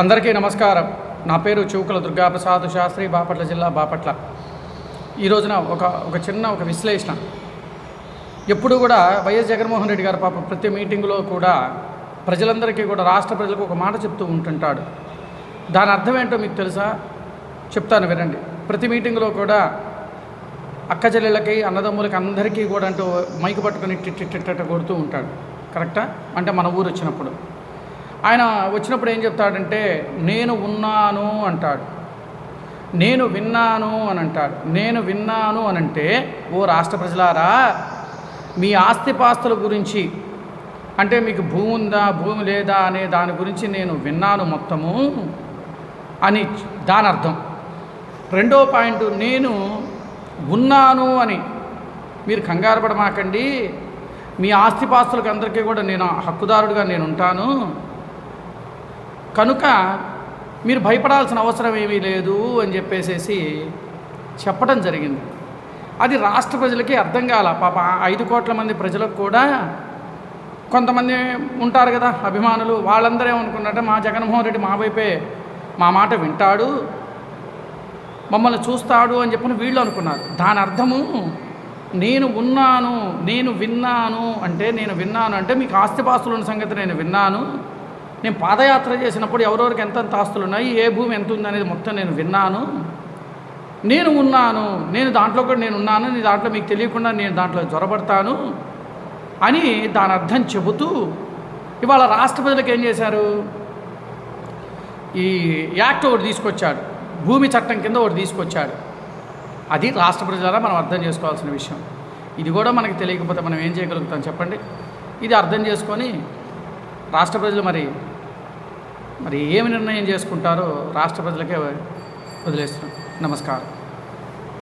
అందరికీ నమస్కారం. నా పేరు చూకుల దుర్గాప్రసాద్ శాస్త్రి బాపట్ల జిల్లా బాపట్ల. ఈ రోజున ఒక ఒక చిన్న ఒక విశ్లేషణ. ఎప్పుడు కూడా వైఎస్ జగన్మోహన్ రెడ్డి గారు పాప ప్రతి మీటింగులో కూడా ప్రజలందరికీ కూడా రాష్ట్ర ప్రజలకు ఒక మాట చెప్తూ ఉంటుంటాడు. దాని అర్థం ఏంటో మీకు తెలుసా? చెప్తాను వినండి. ప్రతి మీటింగులో కూడా అక్క చెల్లెళ్ళకి అన్నదమ్ములకి అందరికీ కూడా అంటూ మైకు పట్టుకుని టిట్టిట్టిట్ట కొడుతూ ఉంటాడు. కరెక్టా? అంటే మన ఊరు వచ్చినప్పుడు. ఆయన వచ్చినప్పుడు ఏం చెప్తాడంటే నేను ఉన్నాను అంటాడు. నేను విన్నాను అని అంటాడు. నేను విన్నాను అని అంటే ఓ రాష్ట్ర ప్రజలారా మీ ఆస్తిపాస్తుల గురించి అంటే మీకు భూమి ఉందా భూమి లేదా అనే దాని గురించి నేను విన్నాను మొత్తము అని దాని అర్థం. రెండో పాయింట్ నేను ఉన్నాను అని. మీరు కంగారు పడమాకండి. మీ ఆస్తిపాస్తులకు అందరికీ కూడా నేను హక్కుదారుడిగా నేను ఉంటాను. కనుక మీరు భయపడాల్సిన అవసరం ఏమీ లేదు అని చెప్పేసేసి చెప్పడం జరిగింది. అది రాష్ట్ర ప్రజలకి అర్థం కాల. పాప ఐదు కోట్ల మంది ప్రజలకు కూడా కొంతమంది ఉంటారు కదా అభిమానులు వాళ్ళందరూ ఏమనుకున్నారంటే మా జగన్మోహన్ రెడ్డి మా వైపే మా మాట వింటాడు మమ్మల్ని చూస్తాడు అని చెప్పని వీళ్ళు అనుకున్నారు. దాని అర్థము నేను ఉన్నాను నేను విన్నాను అంటే నేను విన్నాను అంటే మీకు ఆస్తిపాస్తులు ఉన్న సంగతి నేను విన్నాను నేను పాదయాత్ర చేసినప్పుడు ఎవరెవరికి ఎంతెంత ఆస్తులు ఉన్నాయి ఏ భూమి ఎంత ఉందనేది మొత్తం నేను విన్నాను. నేను ఉన్నాను నేను దాంట్లో కూడా నేను ఉన్నాను నీ దాంట్లో మీకు తెలియకుండా నేను దాంట్లో జ్వరపడతాను అని దాని అర్థం చెబుతూ ఇవాళ రాష్ట్ర ప్రజలకు ఏం చేశారు? ఈ యాక్ట్ ఒకటి తీసుకొచ్చాడు భూమి చట్టం కింద ఒకటి తీసుకొచ్చాడు. అది రాష్ట్ర ప్రజల మనం అర్థం చేసుకోవాల్సిన విషయం. ఇది కూడా మనకి తెలియకపోతే మనం ఏం చేయగలుగుతాం చెప్పండి? ఇది అర్థం చేసుకొని రాష్ట్ర ప్రజలు మరి మరి ఏమి నిర్ణయం చేసుకుంటారో రాష్ట్ర ప్రజలకే వదిలేస్తున్నాం నమస్కారం.